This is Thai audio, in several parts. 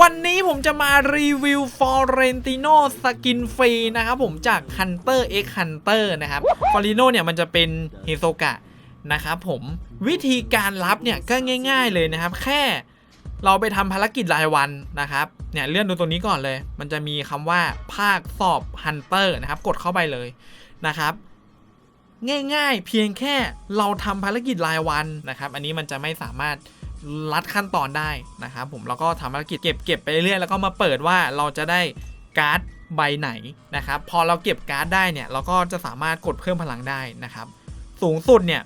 วันนี้ผมจะมารีวิวฟอร์เรนติโนสกินฟรีนะครับผมจาก Hunter x Hunter นะครับฟอร์เรนโนเนี่ยมันจะเป็นเฮโซกะนะครับผมวิธีการรับเนี่ยก็ง่าย ๆเลยนะครับ แค่เราไปทำภารกิจรายวันนะครับเนี่ยเลื่อนดูตัวนี้ก่อนเลย มันจะมีคำว่าภาคสอบ Hunter นะครับ กดเข้าไปเลยนะครับง่ายๆ เพียงแค่เราทำภารกิจรายวันนะครับ อันนี้มันจะไม่สามารถ ลัดขั้นตอนได้นะครับผมแล้วก็ทำภารกิจเก็บเก็บไปเรื่อยๆแล้วก็มาเปิดว่าเราจะได้การ์ดใบไหนนะครับพอเราเก็บการ์ดได้เนี่ยเราก็จะสามารถกดเพิ่มพลังได้นะครับสูงสุดเนี่ย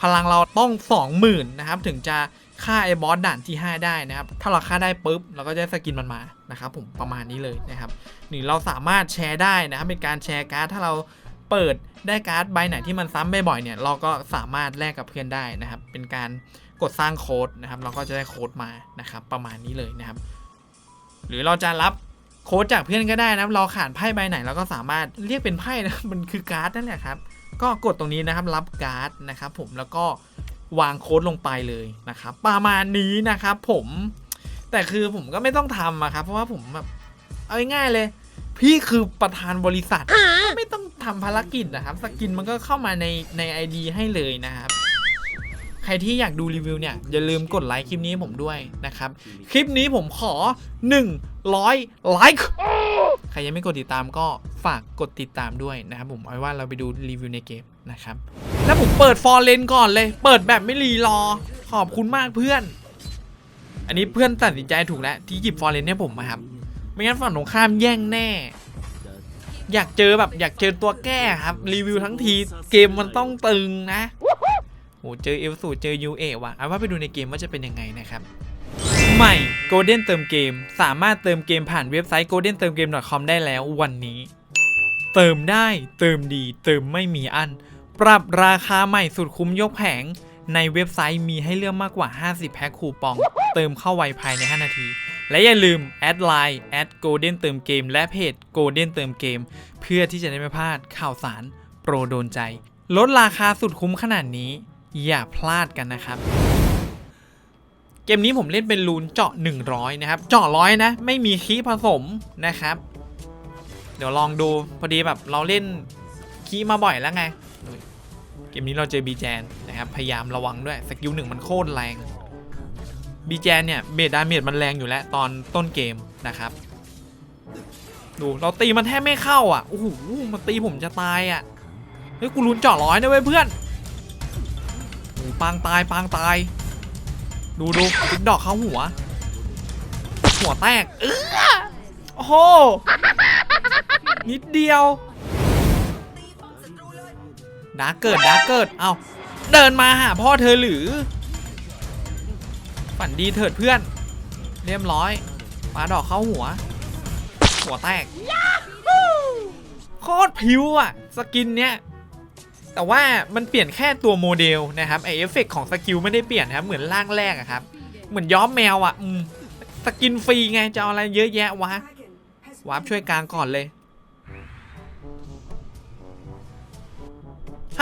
พลังเราต้อง 20,000นะครับถึงจะฆ่าไอ้บอสด่านที่ 5 ได้นะครับถ้าเราฆ่าได้ปุ๊บเราก็จะสกินมันมานะครับผมประมาณนี้เลยนะครับนี่เราสามารถแชร์ได้นะครับเป็นการแชร์การ์ดถ้าเราเปิดได้การ์ดใบไหนที่มันซ้ำบ่อยๆเนี่ยเราก็สามารถแลกกับเพื่อนได้นะครับเป็นการ กดสร้างโค้ดนะครับ เราก็จะได้โค้ดมานะครับ ประมาณนี้เลยนะครับ หรือเราจะรับโค้ดจากเพื่อนก็ได้นะครับ เราขาดไพ่ใบไหนเราก็สามารถเรียกเป็นไพ่นะมันคือการ์ดนั่นแหละครับ ก็กดตรงนี้นะครับ รับการ์ดนะครับ ผมแล้วก็วางโค้ดลงไปเลยนะครับ ประมาณนี้นะครับ ผม แต่คือผมก็ไม่ต้องทำอะครับ เพราะว่าผมแบบเอาง่ายเลย พี่คือประธานบริษัท ไม่ต้องทำภารกิจนะครับ สกินมันก็เข้ามาในใน ID ให้เลยนะครับ ใครที่อยากดูรีวิวเนี่ยอย่าลืมกดไลค์คลิปนี้ให้ผมด้วยนะครับ คลิปนี้ผมขอ 100 ไลค์ใครยังไม่กดติดตามก็ฝากกดติดตามด้วยนะครับผมเอาไว้ว่าเราไปดูรีวิวในเกมนะครับ แล้วผมเปิดฟอร์เรนก่อนเลย เปิดแบบไม่รีรอ ขอบคุณมากเพื่อน อันนี้เพื่อนตัดสินใจถูกแล้วที่หยิบฟอร์เรนให้ผมมาครับ ไม่งั้นฝั่งตรงข้ามแย่งแน่ อยากเจอแบบอยากเจอตัวแก้ครับ รีวิวทั้งทีเกมมันต้องตึงนะ หเจอเอลสูเจอยูเอว่ะเอาว่าไปดูในเกมว่าจะเป็นยังไงนะครับใหม่ Golden เติมเกม สามารถเติมเกมผ่านเว็บไซต์ golden เติมเกม .com ได้แล้ววันนี้ เติมได้เติมดี เติมไม่มีอัน ปรับราคาใหม่สุดคุ้มยกแผง ในเว็บไซต์มีให้เลือกมากกว่า 50 แพ็คคูปอง เติมเข้าไวภายใน 5 นาที และอย่าลืมแอดไลน์แอด golden เติมเกม และเพจ golden เติมเกม เพื่อที่จะได้ไม่พลาดข่าวสารโปรโดนใจ ลดราคาสุดคุ้มขนาดนี้ อย่าพลาดกันนะครับ เกมนี้ผมเล่นเป็นรูนเจาะ 100 นะครับ เจาะร้อยนะ ไม่มีคีผสมนะครับ เดี๋ยวลองดูพอดีแบบเราเล่นคีมาบ่อยแล้วไง เกมนี้เราเจอบีแจนนะครับพยายามระวังด้วยสกิลหนึ่งมันโคตรแรงบีแจนเนี่ยเบสดาเมจมันแรงอยู่แล้วตอนต้นเกมนะครับ ดูเราตีมันแทบไม่เข้าอะโอ้โหมันตีผมจะตายอะเฮ้ยกูรุนเจาะร้อยนะเว้ยเพื่อน ปางตายปางตาย ดูดูติ๊กดอกเข้าหัว หัวแตกเออโอ้โหนิดเดียวดาเกิดดาเกิดเอาเดินมาหาพ่อเธอหรือ ฝันดีเถิดเพื่อน เรียบร้อยปาดอกเข้าหัว หัวแตกโคตรผิวอะสกินเนี้ย แต่ว่ามันเปลี่ยนแค่ตัวโมเดลนะครับไอเอฟเฟกต์ของสกิลไม่ได้เปลี่ยนครับเหมือนร่างแรกอะครับ เหมือนย้อมแมวอะอืมสกินฟรีไงจะเอาอะไรเยอะแยะวะวาร์ปช่วยกลางก่อนเลย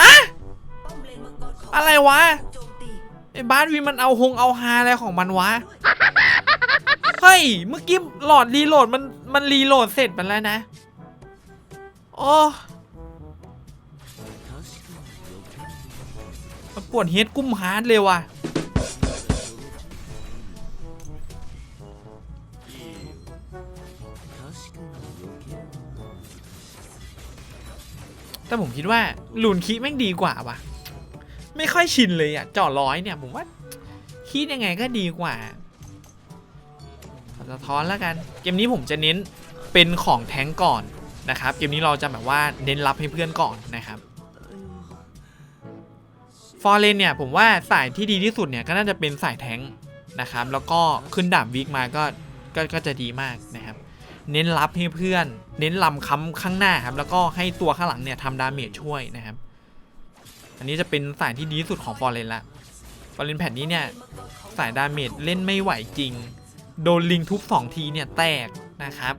ฮะอะไรวะไอ้บ้านวีมันเอาหงเอาฮาอะไรของมันวะเฮ้ยเมื่อกี้หลอดรีโหลดมันมันรีโหลดเสร็จไปแล้วนะโอ้ ปวดเฮดกุ้มฮาร์ดเลยว่ะแต่ผมคิดว่าลูนคีแม่งดีกว่าว่ะ ไม่ค่อยชินเลยอะจาะร้อยเนี่ยผมว่าคิดยังไงก็ดีกว่าสะท้อนแล้วกัน เกมนี้ผมจะเน้นเป็นของแท้งก่อนนะครับ เกมนี้เราจะแบบว่าเน้นรับให้เพื่อนก่อนนะครับ ฟอร์เรนเนี่ยผมว่าสายที่ดีที่สุดเนี่ยก็น่าจะเป็นสายแท้งนะครับแล้วก็ขึ้นดาบวิกมาก็ก็ก็จะดีมากนะครับเน้นรับให้เพื่อน เน้นลำค้ำข้างหน้าครับแล้วก็ให้ตัวข้างหลังเนี่ยทำดาเมจช่วยนะครับ อันนี้จะเป็นสายที่ดีที่สุดของฟอร์เรนละฟอร์เรนแผ่นนี้เนี่ยสายดาเมจเล่นไม่ไหวจริง โดนลิงทุบ2ทีเนี่ยแตกนะครับ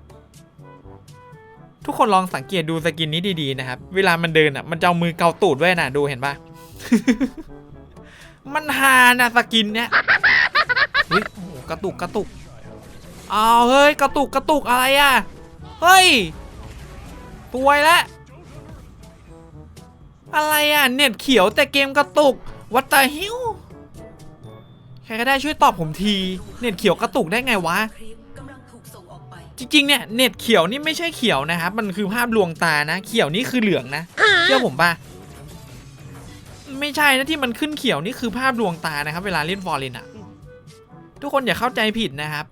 ทุกคนลองสังเกตดูสกินนี้ดีๆนะครับ เวลามันเดินอะ มันจะเอามือเกาตูดไว้นะ ดูเห็นปะ มันฮานะสกินเนี้ยเฮ้ยโหกระตุกกระตุกอ้าวเฮ้ยกระตุกกระตุกอะไรอะ เฮ้ยตัวยแล้วอะไรอะ เน็ตเขียวแต่เกมกระตุกวัตตาฮิวใครก็ได้ช่วยตอบผมที เน็ตเขียวกระตุกได้ไงวะครีมกำลังจริงๆเนี่ยเน็ตเขียวนี่ไม่ใช่เขียวนะครับ มันคือภาพลวงตานะ เขียวนี่คือเหลืองนะเชื่อผมปะ ไม่ใช่นะที่มันขึ้นเขียวนี่คือภาพดวงตานะครับ เวลาเล่นฟอร์เรนอะทุกคนอย่าเข้าใจผิดนะครับ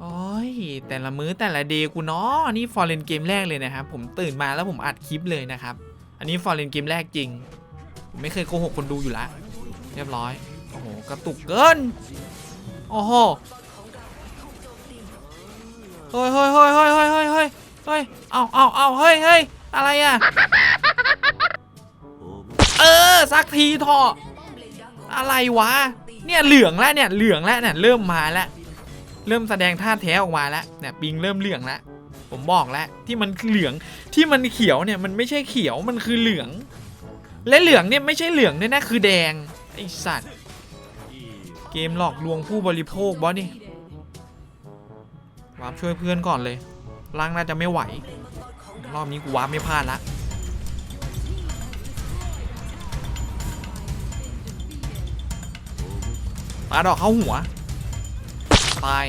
โอ้ยแต่ละมื้อแต่ละเดย์กูเนาะนี่ฟอร์เรนเกมแรกเลยนะครับ ผมตื่นมาแล้วผมอัดคลิปเลยนะครับ อันนี้ฟอร์เรนเกมแรกจริง ผมไม่เคยโกหกคนดูอยู่ละเรียบร้อยโอ้โหกระตุกเกินโอ้โหเฮ้ยเฮ้ยเฮ้ยเฮ้ยเฮ้ยเฮ้ยเฮ้ยเอาเอาเอาเฮ้ยเฮ้ยอะไรอะ เออสักทีเถออะไรวะ เนี่ยเหลืองแล้วเนี่ยเหลืองแล้วเนี่ยเริ่มมาแล้ว เริ่มแสดงท่าแท้ออกมาแล้วเนี่ยปิงเริ่มเหลืองแล้วผมบอกแล้วที่มันเหลืองที่มันเขียวเนี่ยมันไม่ใช่เขียวมันคือเหลือง และเหลืองเนี่ยไม่ใช่เหลืองด้วยนะคือแดงไอสัตว์ เกมหลอกลวงผู้บริโภคบอสนี่วาร์ปช่วยเพื่อนก่อนเลยร่างน่าจะไม่ไหว รอบนี้กูวาร์ปไม่พลาดละ ปาดอกเข้าหัว ตาย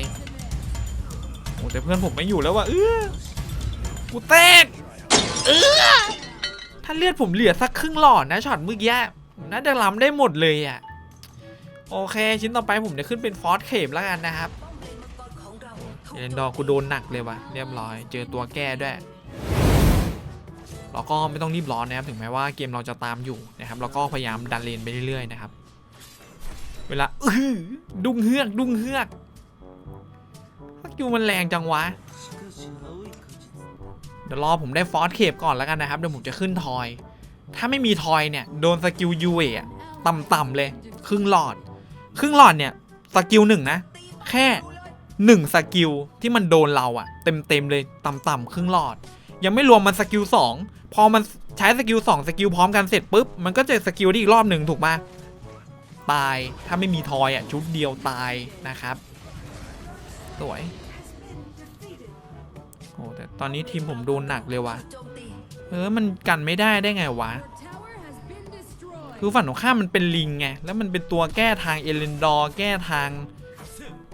โอ้แต่เพื่อนผมไม่อยู่แล้วว่ะเออกูแตกเออถ้าเลือดผมเหลือสักครึ่งหลอดนะช็อตเมื่อกี้น่าจะล้ำได้หมดเลยอะ โอเค ชิ้นต่อไปผมจะขึ้นเป็นฟอสเข็มแล้วกันนะครับเอเลนดอร์กูโดนหนักเลยว่ะเรียบร้อย เจอตัวแก้ด้วยเราก็ไม่ต้องรีบร้อนนะครับถึงแม้ว่าเกมเราจะตามอยู่นะครับเราก็พยายามดันเลนไปเรื่อยๆนะครับ เวลาอื้อดุ้งเฮือกดุ้งเฮือกฟักยูมันแรงจังวะ เดี๋ยวรอผมได้ฟอสเคปก่อนแล้วกันนะครับ เดี๋ยวผมจะขึ้นทอย ถ้าไม่มีทอยเนี่ย โดนสกิลยูเอะต่ำๆเลย ครึ่งหลอด ครึ่งหลอดเนี่ยสกิลหนึ่งนะ แค่หนึ่งสกิลที่มันโดนเราอะเต็มๆเลยต่ำๆครึ่งหลอด ยังไม่รวมมันสกิลสองพอมันใช้สกิลสองสกิลพร้อมกันเสร็จปุ๊บมันก็เจอสกิลที่อีกรอบหนึ่งถูกปะ ตาย ถ้าไม่มีทอยอะชุดเดียวตายนะครับ สวย โอ้แต่ตอนนี้ทีมผมโดนหนักเลยว่ะ เออมันกันไม่ได้ได้ไงวะ คือฝั่งตรงข้ามมันเป็นลิงไง แล้วมันเป็นตัวแก้ทางเอเลนดอร์แก้ทาง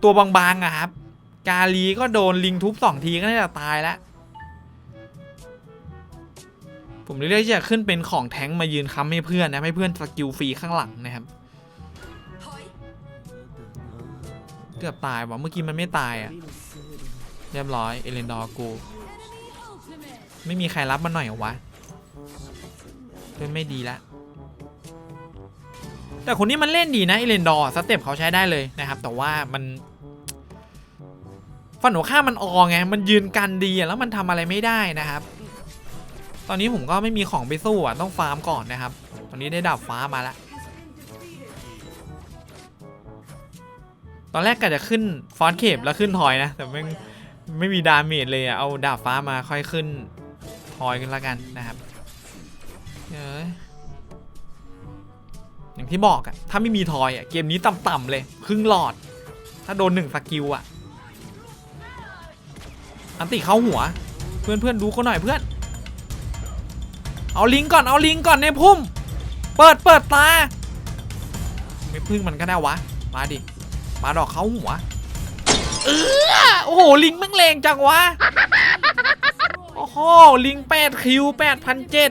ตัวบางๆอะครับ กาลีก็โดนลิงทุบสองทีก็น่าจะตายแล้วผมเลือกที่จะขึ้นเป็นของแท้งมายืนค้ำให้เพื่อนนะให้เพื่อนสกิลฟรีข้างหลังนะครับ เกือบตายว่ะเมื่อกี้มันไม่ตายอะเรียบร้อยเอเลนดอร์กู ไม่มีใครรับมันหน่อยเหรอวะเล่นไม่ดีละแต่คนนี้มันเล่นดีนะเอเลนดอร์สเต็ปเขาใช้ได้เลยนะครับ แต่ว่ามันฟันหัวข้ามันออไงมันยืนกันดีอะแล้วมันทำอะไรไม่ได้นะครับ ตอนนี้ผมก็ไม่มีของไปสู้อะต้องฟาร์มก่อนนะครับ ตอนนี้ได้ดาบฟ้ามาละ อนแรกก็จะขึ้นฟอนเคปแล้วขึ้นทอยนะ แต่ไม่ไม่มีดาเมจเลยอะเอาดาบฟ้ามาค่อยขึ้นทอยกันละกันนะครับเอ้ยอย่างที่บอกอะถ้าไม่มีทอยอะเกมนี้ต่ำๆเลย ครึ่งหลอด ถ้าโดนหนึ่งสกิลอะอันติเข้าหัว เพื่อนเพื่อนๆดูเขาหน่อยเพื่อน เอาลิงก่อนเอาลิงก่อนในพุ่ม เปิดเปิดตา ไม่พึ่งมันก็ได้วะ มาดิ มาดอกเขาหัวเออโอ้โห ลิงแม่งแรงจังวะ โอ้โห ลิงแปดคิวแปดพันเจ็ด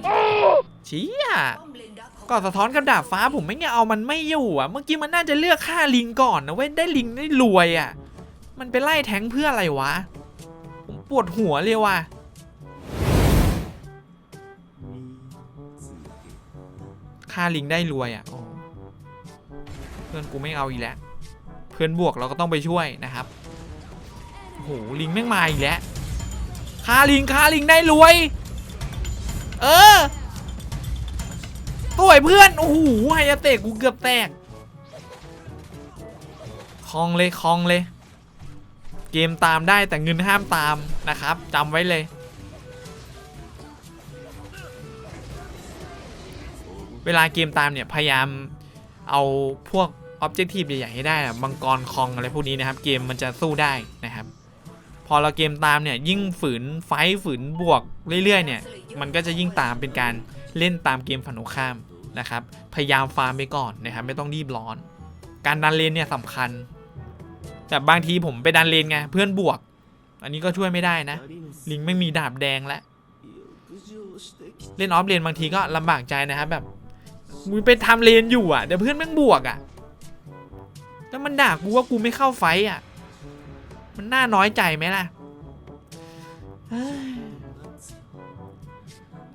เชี่ยก่อนสะท้อนกับดาบฟ้าผมไม่ไงเอามันไม่อยู่อะ เมื่อกี้มันน่าจะเลือกฆ่าลิงก่อนนะเว้ย ได้ลิงได้รวยอะ มันไปไล่แทงเพื่ออะไรวะ ผมปวดหัวเลยว่ะฆ่าลิงได้รวยอะเพื่อนกูไม่เอาอีกแล้ว เพื่อนบวกเราก็ต้องไปช่วยนะครับโอ้โหลิงแม่งมาอีกแล้วฆ่าลิงฆ่าลิงได้รวย เออสวยเพื่อนโอ้โหไฮยาเตะกูเกือบแตกคลองเลยคลองเลย เกมตามได้แต่เงินห้ามตามนะครับจำไว้เลยเวลาเกมตามเนี่ยพยายามเอาพวก ออบเจกตีฟใหญ่ๆให้ได้อะมังกรคลองอะไรพวกนี้นะครับ เกมมันจะสู้ได้นะครับ พอเราเกมตามเนี่ยยิ่งฝืนไฟฝืนบวกเรื่อยๆเนี่ย มันก็จะยิ่งตามเป็นการเล่นตามเกมฝันตรงข้ามนะครับ พยายามฟาร์มไปก่อนนะครับ ไม่ต้องรีบร้อน การดันเลนเนี่ยสำคัญ แต่บางทีผมไปดันเลนไงเพื่อนบวก อันนี้ก็ช่วยไม่ได้นะ ลิงไม่มีดาบแดงแล้วเล่นออฟเลนบางทีก็ลำบากใจนะครับแบบมึงไปทำเลนอยู่อะเดี๋ยวเพื่อนแม่งบวกอะ แล้วมันด่ากูว่ากูไม่เข้าไฟอะ มันน่าน้อยใจไหมล่ะ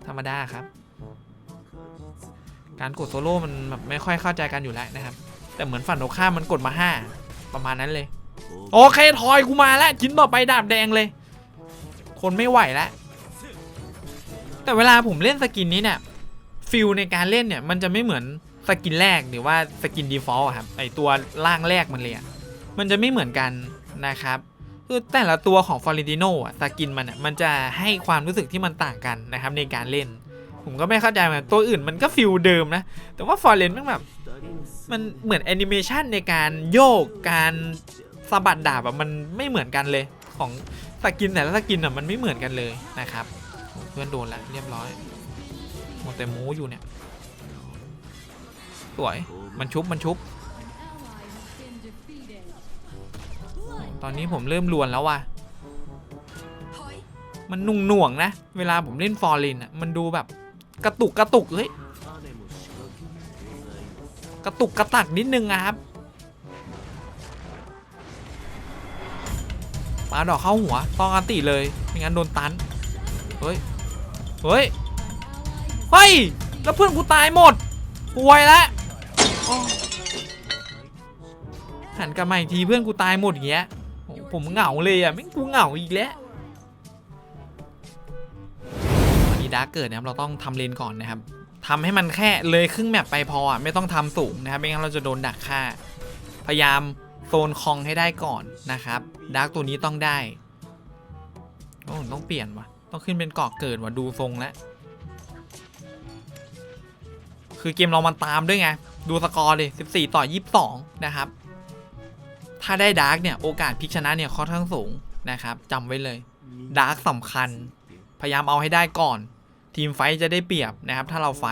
ธรรมดาครับ การกดโซโล่มันแบบไม่ค่อยเข้าใจกันอยู่แล้วนะครับ แต่เหมือนฝั่งตรงข้ามมันกดมาห้าประมาณนั้นเลย โอเคทอยกูมาแล้วชิ้นต่อไปดาบแดงเลย คนไม่ไหวแล้วแต่เวลาผมเล่นสกินนี้เนี่ยฟิลในการเล่นเนี่ยมันจะไม่เหมือน สกินแรกหรือว่าสกินดีฟอลต์ครับไอตัวล่างแรกมันเลยอะมันจะไม่เหมือนกันนะครับคือแต่ละตัวของฟอร์เรนติโนอะสกินมันอะมันจะให้ความรู้สึกที่มันต่างกันนะครับในการเล่น ผมก็ไม่เข้าใจเหมือนตัวอื่นมันก็ฟิลเดิมนะ แต่ว่าฟอร์เรนมันแบบมันเหมือนแอนิเมชันในการโยกการสะบัดดาบอะมันไม่เหมือนกันเลยของสกินแต่ละสกินอะมันไม่เหมือนกันเลยนะครับเพื่อนโดนแล้วเรียบร้อยหมดแต่มูอยู่เนี่ย วย มันชุบ มันชุบ ตอนนี้ผมเริ่มลวนแล้วว่ะ มันนุ่งหน่วงนะ เวลาผมเล่นฟอร์ลินอะ มันดูแบบกระตุกกระตุกเฮ้ย กระตุกกระตักนิดนึงอะครับปาดอกเข้าหัว ต้องอันติเลย ไม่งั้นโดนตัน เฮ้ย เฮ้ย เฮ้ย แล้วเพื่อนกูตายหมดป่วยแล้ว หันกลับมาอีกทีเพื่อนกูตายหมดอย่างเงี้ยผมเหงาเลยอะไม่งกูเหงาอีกแล้ววันนี้ดาร์กเกิดนะครับเราต้องทำเลนก่อนนะครับทำให้มันแค่เลยครึ่งแมปไปพออะไม่ต้องทำสูงนะครับไม่งั้นเราจะโดนดักฆ่า พยายามโซนคองให้ได้ก่อนนะครับดาร์กตัวนี้ต้องได้โอ้ต้องเปลี่ยนว่ะต้องขึ้นเป็นเกาะเกิดว่ะดูทรงแล้วคือเกมเรามันตามด้วยไง ดูสกอร์เลย14 ต่อ 22 นะครับ ถ้าได้ดาร์กเนี่ย โอกาสพลิกชนะเนี่ยค่อนข้างสูงนะครับจำไว้เลยดาร์กสำคัญ พยายามเอาให้ได้ก่อน ทีมไฟจะได้เปรียบนะครับ ถ้าเราไฟ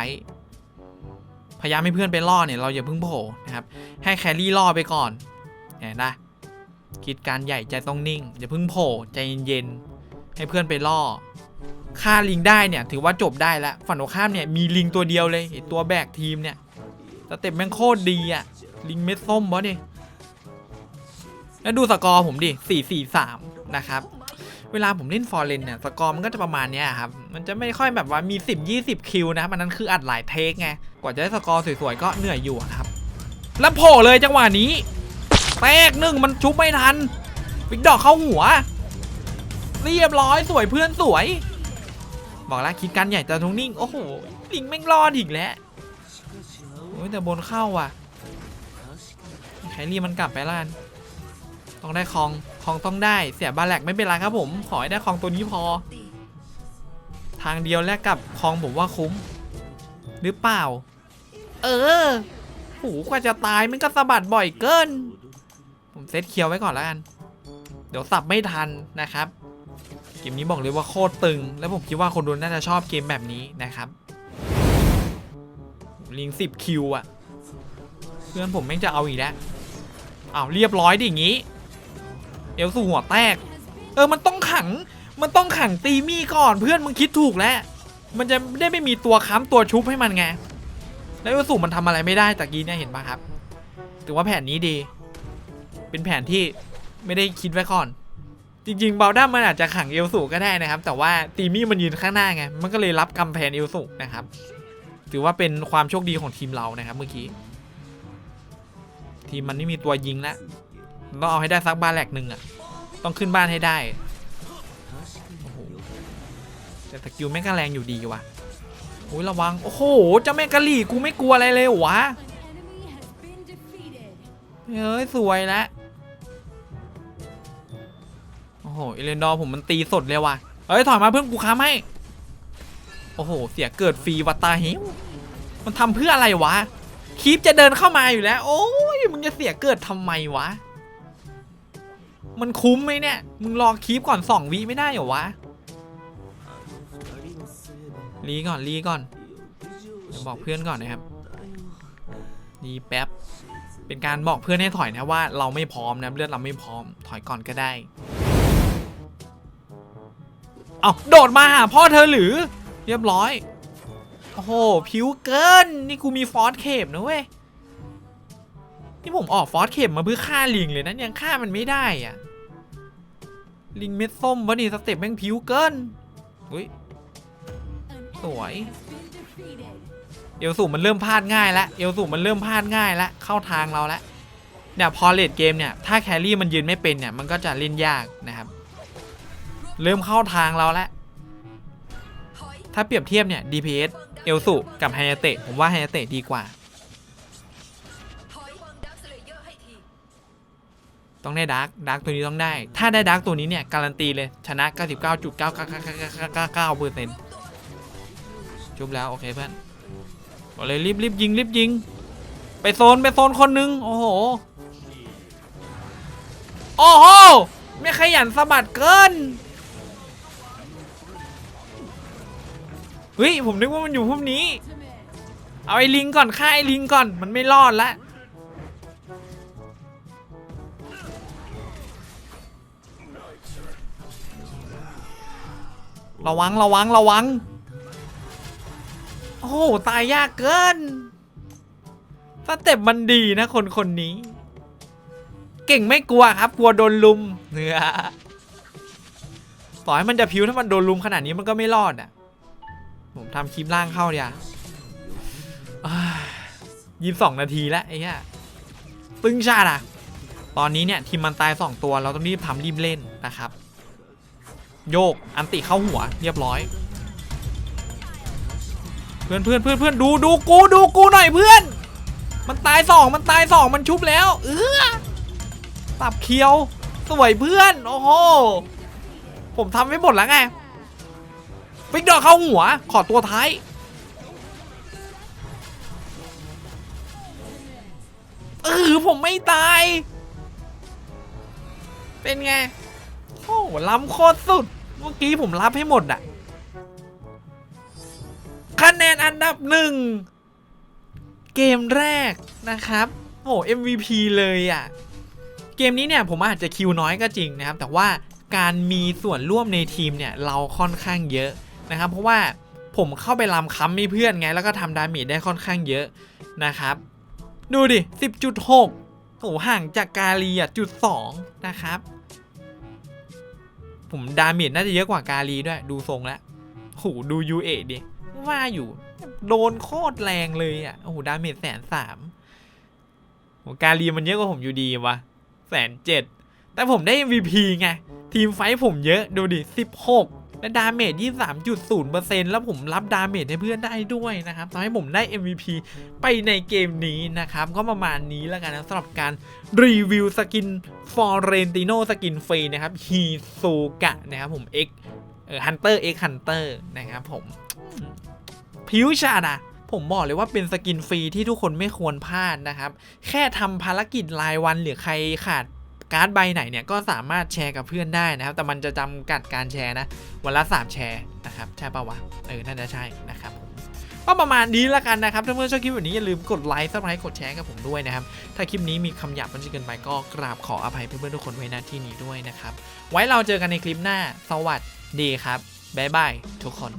พยายามให้เพื่อนไปล่อเนี่ยเราอย่าเพิ่งโผล่นะครับ ให้แครี่ล่อไปก่อนเห็นนะคิดการใหญ่ใจต้องนิ่งอย่าเพิ่งโผล่ใจเย็นๆให้เพื่อนไปล่อฆ่าลิงได้เนี่ย ถือว่าจบได้แล้ว ฝั่งตรงข้ามเนี่ยมีลิงตัวเดียวเลยตัวแบกทีมเนี่ย สเต็ปแม่งโคตรดีอะลิงเม็ดส้มบอสดิแล้วดูสกอร์ผมดิสี่สี่สามนะครับ เวลาผมเล่นฟอร์เรนเนี่ยสกอร์มันก็จะประมาณเนี้ยครับ มันจะไม่ค่อยแบบว่ามี 10 20 คิวนะครับอันนั้นคืออัดหลายเทคไง กว่าจะได้สกอร์สวยๆก็เหนื่อยอยู่ครับ แล้วโผล่เลยจังหวะนี้แตกหนึ่งมันชุบไม่ทันวิกดอกเข้าหัว เรียบร้อยสวยเพื่อนสวย บอกแล้วคิดกันใหญ่แต่ทงนิ่ง โอ้โหลิงแม่งรอดอีกแล้ว อ้ยแต่บนเข้าว่ะแครี่มันกลับไปล้านต้องได้คองคองต้องได้เสียบาแลกไม่เป็นไรครับผม ขอให้ได้คองตัวนี้พอ ทางเดียวแลกกับคองผมว่าคุ้ม หรือเปล่า เออโหกว่าจะตายมันก็สะบัดบ่อยเกิน ผมเซตเคียวไว้ก่อนแล้วกัน เดี๋ยวสับไม่ทันนะครับ เกมนี้บอกเลยว่าโคตรตึง แล้วผมคิดว่าคนดูน่าจะชอบเกมแบบนี้นะครับ ลิงสิบคิวอะเพื่อนผมแม่งจะเอาอีกแล้วอ้าวเรียบร้อยดิอย่างงี้ เอลสู่หัวแตก เออมันต้องขัง มันต้องขังตีมี่ก่อนเพื่อนมึงคิดถูกแล้ว มันจะได้ไม่มีตัวค้ำตัวชุบให้มันไง แล้วเอลสู่มันทำอะไรไม่ได้ตะกี้เนี่ยเห็นปะครับถือว่าแผนนี้ดี เป็นแผนที่ไม่ได้คิดไว้ก่อน จริงๆเบลด้ามันอาจจะขังเอลสูก็ได้นะครับ แต่ว่าตีมี่มันยืนข้างหน้าไง มันก็เลยรับกำแพงเอลสูนะครับ ถือว่าเป็นความโชคดีของทีมเรานะครับเมื่อกี้ ทีมมันไม่มีตัวยิงแล้วต้องเอาให้ได้ซักบ้านแหลกหนึ่งอะ ต้องขึ้นบ้านให้ได้โอ้โหแต่สกิลแม่งก็แรงอยู่ดีว่ะโอ้ยระวัง โอ้โหเจ้าแม่กะหลี่กูไม่กลัวอะไรเลยวะเฮ้ยสวยแล้วโอ้โหเอเลนดอร์ผมมันตีสดเลยว่ะเฮ้ยถอยมาเพื่อนกูค้ำให้ โอ้โห เสียเกิดฟรีวัตตาเฮวมันทำเพื่ออะไรวะ คีปจะเดินเข้ามาอยู่แล้ว โอ้ยมึงจะเสียเกิดทำไมวะ มันคุ้มไหมเนี่ย มึงรอคีปก่อนสองวิไม่ได้เหรอวะ รีก่อนรีก่อนเดี๋ยวบอกเพื่อนก่อนนะครับรีแป๊บ เป็นการบอกเพื่อนให้ถอยนะว่าเราไม่พร้อมนะเลือดเราไม่พร้อม ถอยก่อนก็ได้ เอาโดดมาหาพ่อเธอหรือ เรียบร้อย โอ้โห ผิวเกิน นี่กูมีฟอสเคปนะเว้ย นี่ผมออกฟอสเคปมาเพื่อฆ่าลิงเลยนะยังฆ่ามันไม่ได้อะลิงเม็ดส้มวะนี่สเต็ปแม่งผิวเกินอุ้ย สวย เอลสูมันเริ่มพลาดง่ายแล้วเอลสูมันเริ่มพลาดง่ายแล้วเข้าทางเราแล้วเนี่ยพอเลดเกมเนี่ยถ้าแครี่มันยืนไม่เป็นเนี่ยมันก็จะเล่นยากนะครับ เริ่มเข้าทางเราแล้ว ถ้าเปรียบเทียบเนี่ย DPS เอลสูกับไฮยาเตะผมว่าไฮยาเตะดีกว่า ต้องได้ดาร์กดาร์กตัวนี้ต้องได้ ถ้าได้ดาร์กตัวนี้เนี่ย การันตีเลย ชนะ 99.99999%จุบแล้ว โอเคเพื่อนบอกเลยรีบรีบยิงรีบยิง ไปโซน ไปโซนคนหนึง โอ้โห โอ้โห ไม่ขยันสะบัดเกิน เฮ้ยผมนึกว่ามันอยู่พวกนี้ เอาไอ้ลิงก่อนฆ่าไอ้ลิงก่อนมันไม่รอดละระวังระวังระวัง โอ้โหตายยากเกินสเต็ปมันดีนะคนคนนี้ เก่งไม่กลัวครับ กลัวโดนลุมเนื้อต่อให้มันจะพิวถ้ามันโดนลุมขนาดนี้มันก็ไม่รอดอะ ผมทำคลิปล่างเข้าเดียวยี่สิบสองนาทีแล้วไอ้เหี้ยตึงชาติอะ ตอนนี้เนี่ยทีมมันตายสองตัวเราต้องรีบทำรีบเล่นนะครับ โยกอันติเข้าหัวเรียบร้อย เพื่อนเพื่อนเพื่อนเพื่อนดูดูกูดูกูหน่อยเพื่อน มันตายสองมันตายสองมันชุบแล้ว เออตับเคียวสวยเพื่อน โอ้โห ผมทำไว้หมดแล้วไง ฟิกดอกเข้าหัว ขอตัวท้าย เออผมไม่ตาย เป็นไง โอ้โหล้ำโคตรสุด เมื่อกี้ผมรับให้หมดอะคะแนนอันดับหนึ่ง เกมแรกนะครับ โอ้ MVP เลยอะเกมนี้เนี่ยผมอาจจะคิวน้อยก็จริงนะครับ แต่ว่าการมีส่วนร่วมในทีมเนี่ย เราค่อนข้างเยอะ นะครับ เพราะว่าผมเข้าไปลำค้ำให้เพื่อนไง แล้วก็ทำดาเมจได้ค่อนข้างเยอะนะครับ ดูดิ 10.6โอ้หห่างจากกาลีอะจุดสองนะครับ ผมดาเมจน่าจะเยอะกว่ากาลีด้วย ดูทรงแล้วโหดูยูเอดิว่าอยู่โดนโคตรแรงเลยอะโอ้โหดาเมจแสนสามกาลีมันเยอะกว่าผมอยู่ดีวะแสนเจ็ดแต่ผมได้ MVP ไง ทีมไฟผมเยอะดูดิ 16 และดาเมจ23.0%แล้วผมรับดาเมจให้เพื่อนได้ด้วยนะครับทำให้ผมได้ MVP ไปในเกมนี้นะครับ ก็ประมาณนี้แล้วกันนะสำหรับการรีวิวสกินฟอร์เรนติโนสกินฟรีนะครับฮีซูกะนะครับผม X เออฮันเตอร์ X Hunter นะครับผมผิวชาดอะผมบอกเลยว่าเป็นสกินฟรีที่ทุกคนไม่ควรพลาดนะครับ แค่ทำภารกิจรายวันหรือใครขาด การ์ดใบไหนเนี่ยก็สามารถแชร์กับเพื่อนได้นะครับ แต่มันจะจำกัดการแชร์นะ วันละ 3 แชร์นะครับใช่ปะวะ เออ น่าจะใช่นะครับผมก็ประมาณนี้ละกันนะครับ ถ้าเพื่อนชอบคลิปแบบนี้อย่าลืมกดไลค์ซับสไครต์กดแชร์กับผมด้วยนะครับ ถ้าคลิปนี้มีคำหยาบมันจะเกินไปก็กราบขออภัยเพื่อนๆทุกคนไว้ณที่นี้ด้วยนะครับ ไว้เราเจอกันในคลิปหน้า สวัสดีครับบ๊ายบายทุกคน